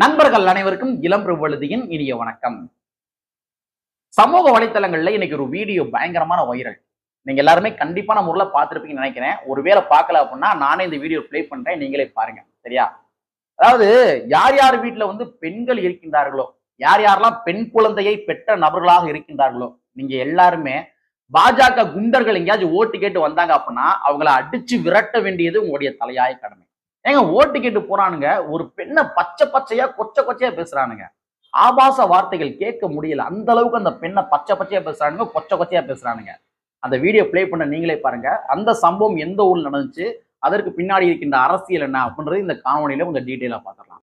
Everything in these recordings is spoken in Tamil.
நண்பர்கள் அனைவருக்கும் இளம் பிரபலதியின் இனிய வணக்கம். சமூக வலைத்தளங்கள்ல இன்னைக்கு ஒரு வீடியோ பயங்கரமான வைரல். நீங்க எல்லாருமே கண்டிப்பான முறையில் பார்த்துருப்பீங்கன்னு நினைக்கிறேன். ஒருவேளை பார்க்கல அப்படின்னா நானே இந்த வீடியோ ப்ளே பண்றேன் நீங்களே பாருங்க. சரியா? அதாவது யார் யார் வீட்டுல வந்து பெண்கள் இருக்கின்றார்களோ யார் யாரெல்லாம் பெண் குழந்தையை பெற்ற நபர்களாக இருக்கின்றார்களோ நீங்க எல்லாருமே பாஜக குண்டர்கள் எங்கேயாச்சும் ஓட்டு கேட்டு வந்தாங்க அப்படின்னா அவங்கள அடிச்சு விரட்ட வேண்டியது உங்களுடைய தலையாய கடமை. ஏங்க ஓட்டு கேட்டு போறானுங்க ஒரு பெண்ணை பச்சை பச்சையா கொச்ச கொச்சையா பேசுறானுங்க. ஆபாச வார்த்தைகள் கேட்க முடியல. அந்த அளவுக்கு அந்த பெண்ணை பச்சை பச்சையா பேசுறானுங்க கொச்ச கொச்சையா பேசுறானுங்க. அந்த வீடியோ ப்ளே பண்ண நீங்களே பாருங்க. அந்த சம்பவம் எந்த ஊர்ல நடந்துச்சு அதற்கு பின்னாடி இருக்கின்ற அரசியல் என்ன அப்படின்றது இந்த காணொலியில கொஞ்சம் டீட்டெயிலா பார்த்துடலாம்.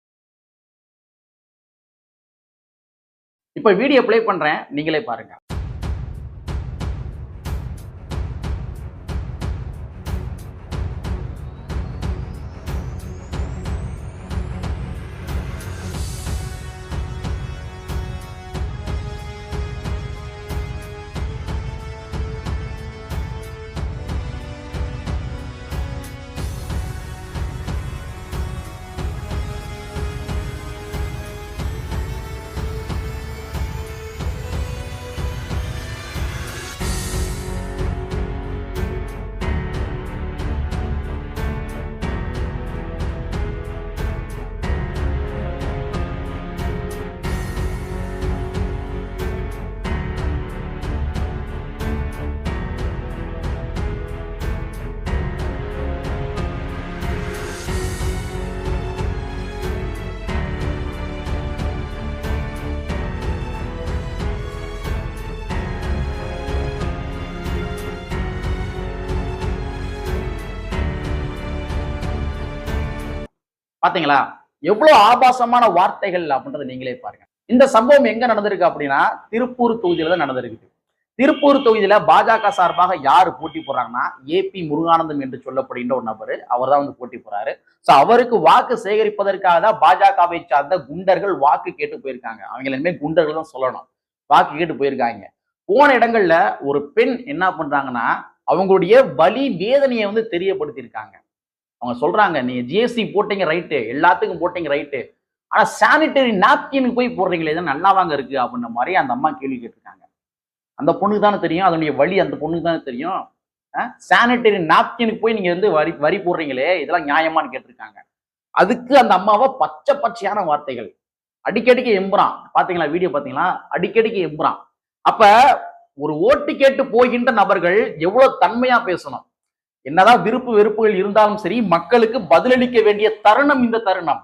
இப்ப வீடியோ ப்ளே பண்றேன் நீங்களே பாருங்க. பாத்தீங்களா? எவ்வளவு ஆபாசமான வார்த்தைகள் அப்படின்றத நீங்களே பாருங்க. இந்த சம்பவம் எங்க நடந்திருக்கு அப்படின்னா திருப்பூர் தொகுதியில தான் நடந்திருக்கு. திருப்பூர் தொகுதியில பாஜக சார்பாக யாரு போட்டி போடுறாங்கன்னா ஏபி முருகானந்தம் என்று சொல்லப்படுகின்ற ஒரு நபர் அவர் தான் வந்து போட்டி போறாரு சோ அவருக்கு வாக்கு சேகரிப்பதற்காக தான் பாஜகவை சார்ந்த குண்டர்கள் வாக்கு கேட்டு போயிருக்காங்க. அவங்க எல்லாமே குண்டர்கள் தான் சொல்லணும். வாக்கு கேட்டு போயிருக்காங்க. போன இடங்கள்ல ஒரு பெண் என்ன பண்றாங்கன்னா அவங்களுடைய வலி வேதனையை வந்து தெரியப்படுத்தியிருக்காங்க. அவங்க சொல்றாங்க நீங்க ஜிஎஸ்டி போட்டீங்க ரைட்டு எல்லாத்துக்கும் போட்டீங்க ரைட்டு ஆனா சானிட்டரி நாப்கினுக்கு போய் போடுறீங்களே இது நல்லாவாங்க இருக்கு அப்படின்ற மாதிரி அந்த அம்மா கேள்வி கேட்டிருக்காங்க. அந்த பொண்ணுக்கு தானே தெரியும் அதனுடைய வழி அந்த பொண்ணுக்கு தானே தெரியும். சானிட்டரி நாப்கினுக்கு போய் நீங்க வந்து வரி வரி போடுறீங்களே இதெல்லாம் நியாயமான்னு கேட்டிருக்காங்க. அதுக்கு அந்த அம்மாவை பச்சை பச்சையான வார்த்தைகள். அடிக்கடிக்கு எம்புறான். பாத்தீங்களா வீடியோ பாத்தீங்களா? அடிக்கடிக்கு எம்புறான். அப்ப ஒரு ஓட்டு கேட்டு போகின்ற நபர்கள் எவ்வளவு தன்மையா பேசணும். என்னதான் விருப்பு வெறுப்புகள் இருந்தாலும் சரி மக்களுக்கு பதிலளிக்க வேண்டிய தருணம் இந்த தருணம்.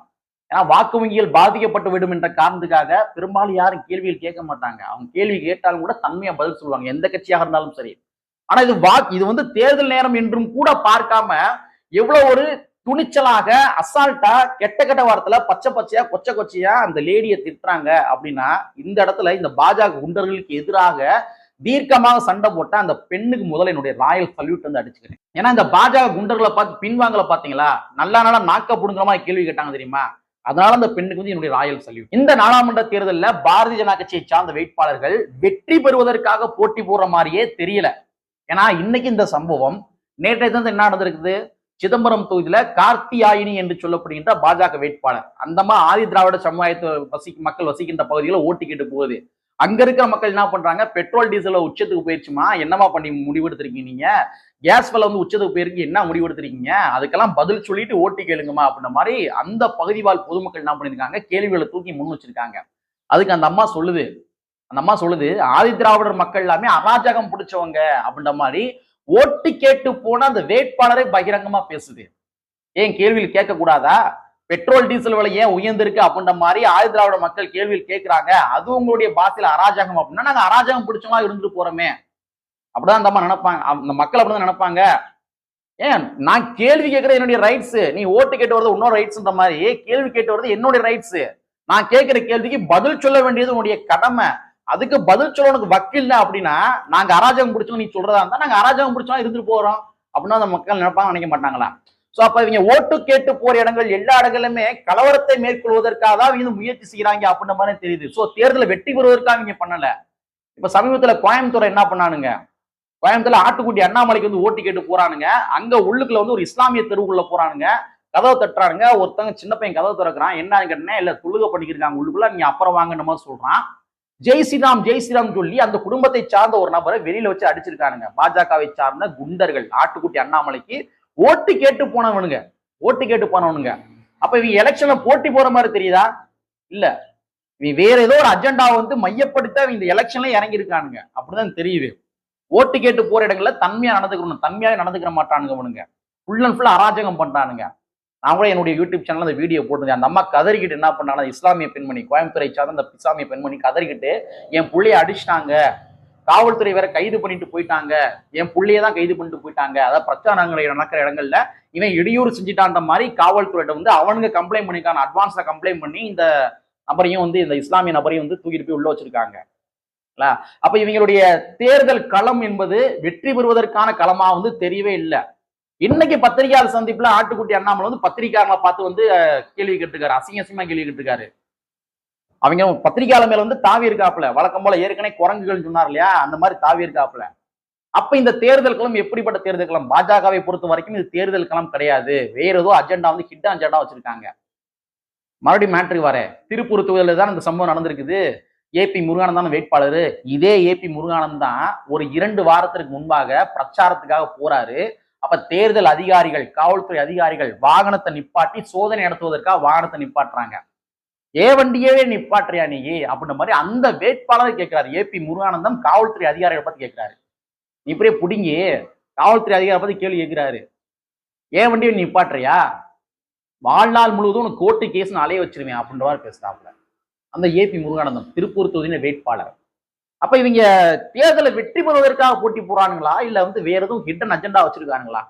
ஏன்னா வாக்குவங்கிகள் பாதிக்கப்பட்டு விடும் என்ற காரணத்துக்காக பெரும்பாலும் யாரும் கேள்வியில் கேட்க மாட்டாங்க. அவங்க கேள்வி கேட்டாலும் கூட தன்மையா பதில் சொல்லுவாங்க எந்த கட்சியாக இருந்தாலும் சரி. ஆனா இது வா இது வந்து தேர்தல் நேரம் என்றும் கூட பார்க்காம எவ்வளவு ஒரு துணிச்சலாக அசால்ட்டா கெட்ட கெட்ட வாரத்துல பச்சை பச்சையா கொச்ச கொச்சையா அந்த லேடியை திட்டுறாங்க அப்படின்னா இந்த இடத்துல இந்த பாஜக குண்டர்களுக்கு எதிராக தீர்க்கமாக சண்டை போட்டா அந்த பெண்ணுக்கு முதல்ல என்னுடைய ராயல் சல்யூட் வந்து அடிச்சுக்கிறேன். ஏன்னா இந்த பாஜக குண்டர்களை பார்த்து பின்வாங்கல பாத்தீங்களா நல்லா நல்லா நாக்க புடுங்குற மாதிரி கேள்வி கேட்டாங்க தெரியுமா? அதனால அந்த பெண்ணுக்கு வந்து என்னுடைய ராயல் சல்யூட். இந்த நாடாளுமன்ற தேர்தலில் பாரதிய ஜனதா கட்சியை சார்ந்த வேட்பாளர்கள் வெற்றி பெறுவதற்காக போட்டி போடுற மாதிரியே தெரியல. ஏன்னா இன்னைக்கு இந்த சம்பவம் நேற்றைய தினம் என்ன நடந்திருக்குது? சிதம்பரம் தொகுதியில கார்த்தியாயினி என்று சொல்லப்படுகின்ற பாஜக வேட்பாளர். அந்தமா ஆதி திராவிட சமுதாயத்தை வசி மக்கள் வசிக்கின்ற பகுதிகளில் ஓட்டு கேட்டு போகுது. அங்க இருக்கிற மக்கள் என்ன பண்றாங்க? பெட்ரோல் டீசல் உச்சத்துக்கு போயிடுச்சுமா என்னமா பண்ணி முடிவெடுத்திருக்கீங்க நீங்க? கேஸ் விலை வந்து உச்சத்துக்கு போயிருக்கு. என்ன முடிவெடுத்திருக்கீங்க? அதுக்கெல்லாம் பதில் சொல்லிட்டு ஓட்டு கேளுங்கம்மா அப்படின்ற மாதிரி அந்த பகுதிவாழ் பொதுமக்கள் என்ன பண்ணிருக்காங்க கேள்விகளை தூக்கி முன் வச்சிருக்காங்க. அதுக்கு அந்த அம்மா சொல்லுது. அந்த அம்மா சொல்லுது ஆதி திராவிடர் மக்கள் எல்லாமே அராஜகம் பிடிச்சவங்க அப்படின்ற மாதிரி ஓட்டு கேட்டு போன அந்த வேட்பாளரை பகிரங்கமா பேசுது. ஏன் கேள்வியில் கேட்க கூடாதா பெட்ரோல் டீசல் விலை ஏன் உயர்ந்திருக்கு அப்படின்ற மாதிரி ஆதி திராவிட மக்கள் கேள்வியில் கேட்கிறாங்க. அது உங்களுடைய பாசில அராஜகம் அப்படின்னா நாங்க அராஜகம் பிடிச்சமா இருந்துட்டு போறோமே. அப்படிதான் அந்த அம்மா நினைப்பாங்க. அந்த மக்கள் அப்படிதான் நினைப்பாங்க. ஏன்? நான் கேள்வி கேட்கறது என்னுடைய ரைட்ஸ் நீ ஓட்டு கேட்டு வரது இன்னொரு ரைட்ஸ்ன்ற மாதிரி. கேள்வி கேட்டு வரது என்னுடைய ரைட்ஸ் நான் கேட்கிற கேள்விக்கு பதில் சொல்ல வேண்டியது உன்னுடைய கடமை. அதுக்கு பதில் சொல்ல உனக்கு வக்கீல் அப்படின்னா நாங்க அராஜகம் பிடிச்சோம் நீ சொல்றதா இருந்தா நாங்க அராஜகம் பிடிச்சோம் இருந்துட்டு போறோம். அப்படின்னா அந்த மக்கள் நினைப்பாங்க நினைக்க மாட்டாங்களா சோ அப்ப இவங்க ஓட்டு கேட்டு போற இடங்கள் எல்லா இடங்களுமே கலவரத்தை மேற்கொள்வதற்காக தான் இவங்க முயற்சி செய்யறாங்க அப்படின்ற மாதிரி தெரியுது. சோ தேர்தலில் வெற்றி பெறுவதற்காக இவங்க பண்ணல. இப்ப சமீபத்துல கோயம்புத்தூர் என்ன பண்ணானுங்க? கோயம்புத்தூர்ல ஆட்டுக்குட்டி அண்ணாமலைக்கு வந்து ஓட்டு கேட்டு போறானுங்க. அங்க உள்ளுக்குள்ள வந்து ஒரு இஸ்லாமிய தெருவுக்குள்ள போறானுங்க. கதவை தட்டுறானுங்க. ஒருத்தங்க சின்ன பையன் கதவை திறக்கிறான். என்னன்னு கேட்டேன்னா இல்ல தொழுகை பண்ணிக்கிறாங்க உள்ளுக்குள்ள நீ அப்புறம் வாங்கின மாதிரி சொல்றான். ஜெய் ஸ்ரீராம் ஜெய் ஸ்ரீராம் சொல்லி அந்த குடும்பத்தை சார்ந்த ஒரு நபரை வெளியில வச்சு அடிச்சிருக்கானுங்க. பாஜகவை சார்ந்த குண்டர்கள் ஆட்டுக்குட்டி அண்ணாமலைக்கு ஓட்டு கேட்டு போனவனுங்க. ஓட்டு கேட்டு போனவனுங்க. அப்ப இவங்க எலெக்ஷன்ல போட்டி போற மாதிரி தெரியுதா? இல்ல. இவன் வேற ஏதோ ஒரு அஜெண்டாவை வந்து மையப்படுத்த இந்த எலெக்ஷன்ல இறங்கி இருக்கானுங்க அப்படிதான் தெரியுது. ஓட்டு கேட்டு போற இடங்கள்ல தன்மையா நடந்துக்கணும். தன்மையாவே நடந்துக்கிற மாட்டானுங்க அவனுங்க. ஃபுல் அண்ட் ஃபுல் அராஜகம் பண்றானுங்க. நான் கூட என்னுடைய யூடியூப் சேனல் அந்த வீடியோ போட்டிருந்தேன். அந்த அம்மா கதறிக்கிட்டு என்ன பண்ணாங்க? இஸ்லாமிய பெண்மணி கோயம்புத்தூரை சார்ந்த அந்த இஸ்லாமிய பெண்மணி கதறிக்கிட்டு என் பிள்ளைய அடிச்சிட்டாங்க. காவல்துறை வேற கைது பண்ணிட்டு போயிட்டாங்க. என் புள்ளைய தான் கைது பண்ணிட்டு போயிட்டாங்க. அதாவது பிரச்சாரங்களை நடக்கிற இடங்கள்ல இவன் இடையூறு செஞ்சுட்டான்ற மாதிரி காவல்துறையிட்ட வந்து அவனுங்க கம்ப்ளைண்ட் பண்ணிக்கான அட்வான்ஸ்ல கம்ப்ளைண்ட் பண்ணி இந்த நபரையும் வந்து இந்த இஸ்லாமிய நபரையும் வந்து தூக்கிட்டு போய் உள்ள வச்சிருக்காங்க. அப்ப இவங்களுடைய தேர்தல் களம் என்பது வெற்றி பெறுவதற்கான களமா வந்து தெரியவே இல்லை. இன்னைக்கு பத்திரிகையாளர் சந்திப்புல ஆட்டுக்குட்டி அண்ணாமலை வந்து பத்திரிகையாளர்களை பார்த்து வந்து கேள்வி கேட்டுருக்காரு. அசிங்க அசிங்கமா கேள்வி கேட்டுருக்காரு. அவங்க பத்திரிகையாளர் மேல வந்து தாவி இருக்காப்புல. வழக்கம் போல ஏற்கனவே குரங்குகள் சொன்னார் இல்லையா? அந்த மாதிரி தாவி இருக்காப்புல. அப்ப இந்த தேர்தல் களம் எப்படிப்பட்ட தேர்தல் களம்? பாஜகவை பொறுத்த வரைக்கும் இது தேர்தல் களம் கிடையாது. வேற ஏதோ அஜெண்டா வந்து ஹிட் அஜெண்டா வச்சிருக்காங்க. மறுபடியும் மேட்ருக்கு வர திருப்பூர் தொகுதியில் தான் இந்த சம்பவம் நடந்திருக்குது. ஏபி முருகானந்தான வேட்பாளர். இதே ஏபி முருகானந்த் தான் ஒரு இரண்டு வாரத்திற்கு முன்பாக பிரச்சாரத்துக்காக போறாரு. அப்ப தேர்தல் அதிகாரிகள் காவல்துறை அதிகாரிகள் வாகனத்தை நிப்பாட்டி சோதனை நடத்துவதற்காக வாகனத்தை நிப்பாட்டுறாங்க. ஏ வண்டியவே நிப்பாட்டுறியா நீ? அப்படின்ற மாதிரி அந்த வேட்பாளரை கேட்கிறாரு. ஏபி முருகானந்தம் காவல்துறை அதிகாரிகளை பத்தி கேட்கிறாரு. நீ இப்படியே புடுங்கி காவல்துறை அதிகாரியை பத்தி கேள்வி கேட்கிறாரு. ஏன் வண்டியை நிப்பாட்டுறியா? வாழ்நாள் முழுவதும் உனக்கு கோர்ட்டு கேஸ் நான் அலைய வச்சிருவேன் அப்படின்ற மாதிரி பேசுறாப்புல. அந்த ஏபி முருகானந்தம் திருப்பூர் தொகுதியின் வேட்பாளர். அப்ப இவங்க தேர்தலை வெற்றி பெறுவதற்காக போட்டி போறானுங்களா இல்ல வந்து வேற எதுவும் ஹிட்டன் அஜெண்டா வச்சிருக்கானுங்களா?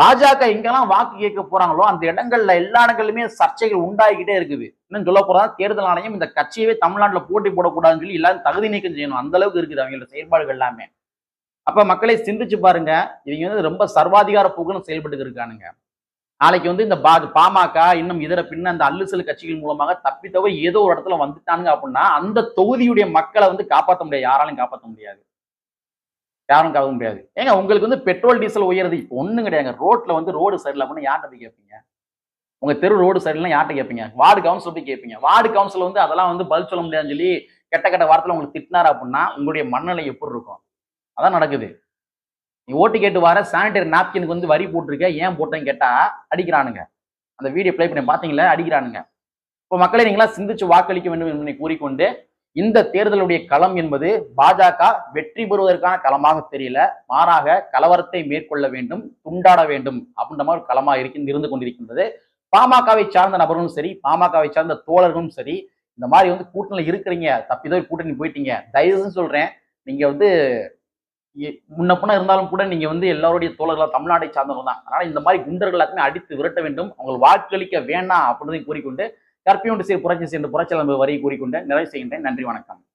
பாஜக எங்கெல்லாம் வாக்கு கேட்க போறாங்களோ அந்த இடங்கள்ல எல்லா இடங்களிலுமே சர்ச்சைகள் உண்டாகிக்கிட்டே இருக்குது. இன்னும் சொல்ல போறதா தேர்தல் ஆணையம் இந்த கட்சியவே தமிழ்நாட்டில் போட்டி போடக்கூடாதுன்னு சொல்லி எல்லாரும் தகுதி நீக்கம் செய்யணும். அந்த அளவுக்கு இருக்குது அவங்களோட செயல்பாடுகள் எல்லாமே. அப்ப மக்களை சிந்திச்சு பாருங்க. இவங்க வந்து ரொம்ப சர்வாதிகார போக்குன்னு செயல்பட்டு இருக்கானுங்க. நாளைக்கு வந்து இந்த பா பாமக இன்னும் இதர பின்ன அந்த அல்லுசல் கட்சிகள் மூலமாக தப்பி ஏதோ ஒரு இடத்துல வந்துட்டானுங்க அப்படின்னா அந்த தொகுதியுடைய மக்களை வந்து காப்பாற்ற முடியாது. யாராலும் காப்பாற்ற முடியாது. யாரும் கவலை முடியாது. ஏங்க உங்களுக்கு வந்து பெட்ரோல் டீசல் உயருது. இப்போ ஒன்றும் கிடையாது ரோட்டில் வந்து ரோடு சரியில்லை அப்படின்னா யார்கிட்ட போய் கேட்பீங்க உங்கள் தெரு ரோடு சரியில்லை யார்கிட்ட கேட்பீங்க வார்டு கவுன்சில் போய் கேட்பீங்க வார்டு கவுன்சில் வந்து அதெல்லாம் வந்து பதில் சொல்ல முடியாதுன்னு சொல்லி கெட்ட கெட்ட வார்த்தையில் உங்களுக்கு திட்டினார் அப்படின்னா உங்களுடைய மனநிலை எப்படி இருக்கும்? அதான் நடக்குது. நீ ஓட்டு கேட்டு வர சானிடரி நாப்கினுக்கு வந்து வரி போட்டிருக்க. ஏன் போட்டேன்னு கேட்டால் அடிக்கிறானுங்க. அந்த வீடியோ ப்ளே பண்ணி பார்த்தீங்களா அடிக்கிறானுங்க. இப்போ மக்களை நீங்களா சிந்திச்சு வாக்களிக்க வேண்டும் என்பதை கூறிக்கொண்டு இந்த தேர்தலுடைய களம் என்பது பாஜக வெற்றி பெறுவதற்கான களமாக தெரியல. மாறாக கலவரத்தை மேற்கொள்ள வேண்டும் துண்டாட வேண்டும் அப்படின்ற மாதிரி களமாக இருக்கு இருந்து கொண்டிருக்கின்றது. பாமகவை சார்ந்த நபர்களும் சரி பாமகவை சார்ந்த தோழர்களும் சரி இந்த மாதிரி வந்து கூட்டணியில் இருக்கிறீங்க. தப்பிதோ கூட்டணி போயிட்டீங்க. தயவுன்னு சொல்றேன். நீங்க வந்து முன்ன பின்ன இருந்தாலும் கூட நீங்க வந்து எல்லாருடைய தோழர்களா தமிழ்நாட்டை சார்ந்தவங்க தான் அதனால இந்த மாதிரி குண்டர்கள் எல்லாத்தையுமே அடித்து விரட்ட வேண்டும். அவங்களை வாக்களிக்க வேண்டாம் அப்படின்றதையும் கூறிக்கொண்டு கற்பியோண்டு சீர் புரட்சி சேர்ந்து புரட்சி வரி கூறிக்கொண்டு நிறைவு செய்கின்றேன். நன்றி வணக்கம்.